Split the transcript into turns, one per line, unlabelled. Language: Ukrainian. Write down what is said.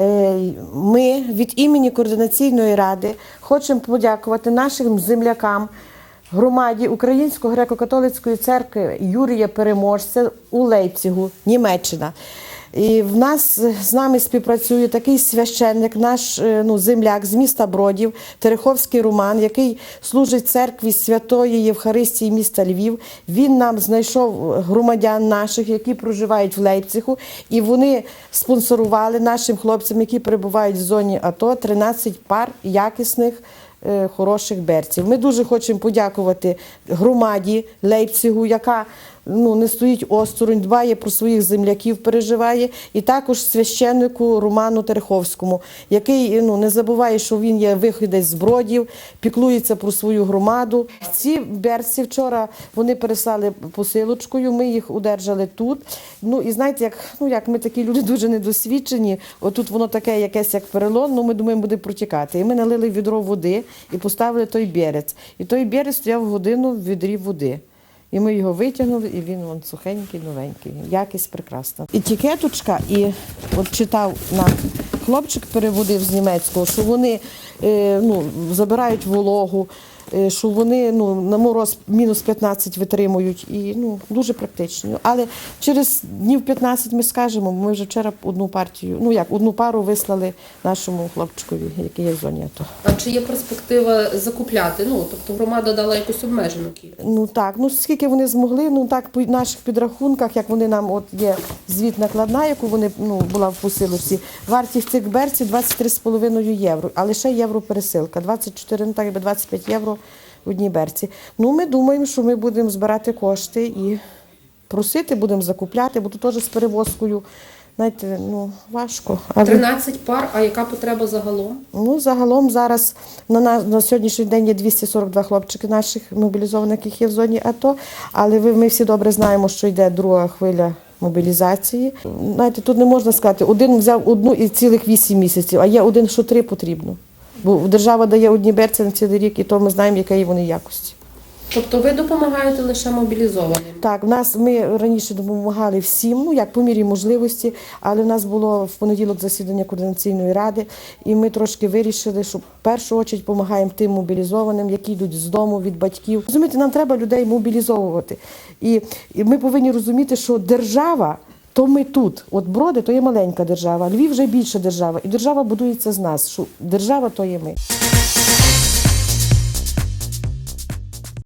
Е, Ми від імені координаційної ради хочемо подякувати нашим землякам, громаді Української греко-католицької церкви Юрія Переможця у Лейпцигу, Німеччина. І в нас з нами співпрацює такий священник, наш е, ну, земляк з міста Бродів, Тереховський Роман, який служить церкві Святої Євхаристії міста Львів. Він нам знайшов громадян наших, які проживають в Лейпцигу, і вони спонсорували нашим хлопцям, які перебувають в зоні АТО, 13 пар якісних. е, Хороших берців. Ми дуже хочемо подякувати громаді Лейпцигу, яка ну, не стоїть осторонь, дбає про своїх земляків, переживає, і також священнику Роману Тереховському, який ну, не забуває, що він є виходець з бродів, піклується про свою громаду. Ці берці вчора вони переслали посилочкою, ми їх удержали тут. Ну і знаєте, як, ну, як ми такі люди дуже недосвідчені, отут воно таке якесь як перелон, ну ми думаємо, буде протікати. І ми налили відро води і поставили той берець. І той берець стояв годину в відрі води. І ми його витягнули, і він вон сухенький, новенький. Якість прекрасна. Етикеточка, і от читав на хлопчик переводив з німецького, що вони е, ну, забирають вологу, що вони ну, на мороз мінус 15 витримують. І ну, дуже практично. Але через днів 15 ми скажемо, ми вже вчора одну партію, ну як одну пару вислали нашому хлопчикові, який є в зоні АТО.
А чи є перспектива закупляти? Ну тобто громада дала якусь обмежену кількість.
Ну так, ну скільки вони змогли, ну так по наших підрахунках, як вони нам от є звіт накладна, яку вони ну була в посилості. Вартість цих берців 23,5 євро, а лише євро пересилка. 24, ну так якби 25 євро в одній берці. Ну ми думаємо, що ми будемо збирати кошти і просити, будемо закупляти, бо тут теж з перевозкою. Знаєте, ну важко. Але
13 пар, а яка потреба загалом?
Ну, загалом зараз на, на, на сьогоднішній день є 242 хлопчики наших мобілізованих, яких є в зоні АТО. Але ви, ми всі добре знаємо, що йде друга хвиля мобілізації. Знаєте, тут не можна сказати, один взяв одну і цілих 8 місяців, а є один, що три потрібно. Бо держава дає одні берці на цілий рік, і то ми знаємо, яка є вони якості.
Тобто ви допомагаєте лише мобілізованим?
Так, в нас ми раніше допомагали всім, ну як по мірі можливості, але в нас було в понеділок засідання координаційної ради, і ми трошки вирішили, що в першу чергу допомагаємо тим мобілізованим, які йдуть з дому від батьків. Розумієте, нам треба людей мобілізовувати. І, і ми повинні розуміти, що держава. То ми тут, от броди, то є маленька держава, Львів вже більша держава, і держава будується з нас. Держава то є ми.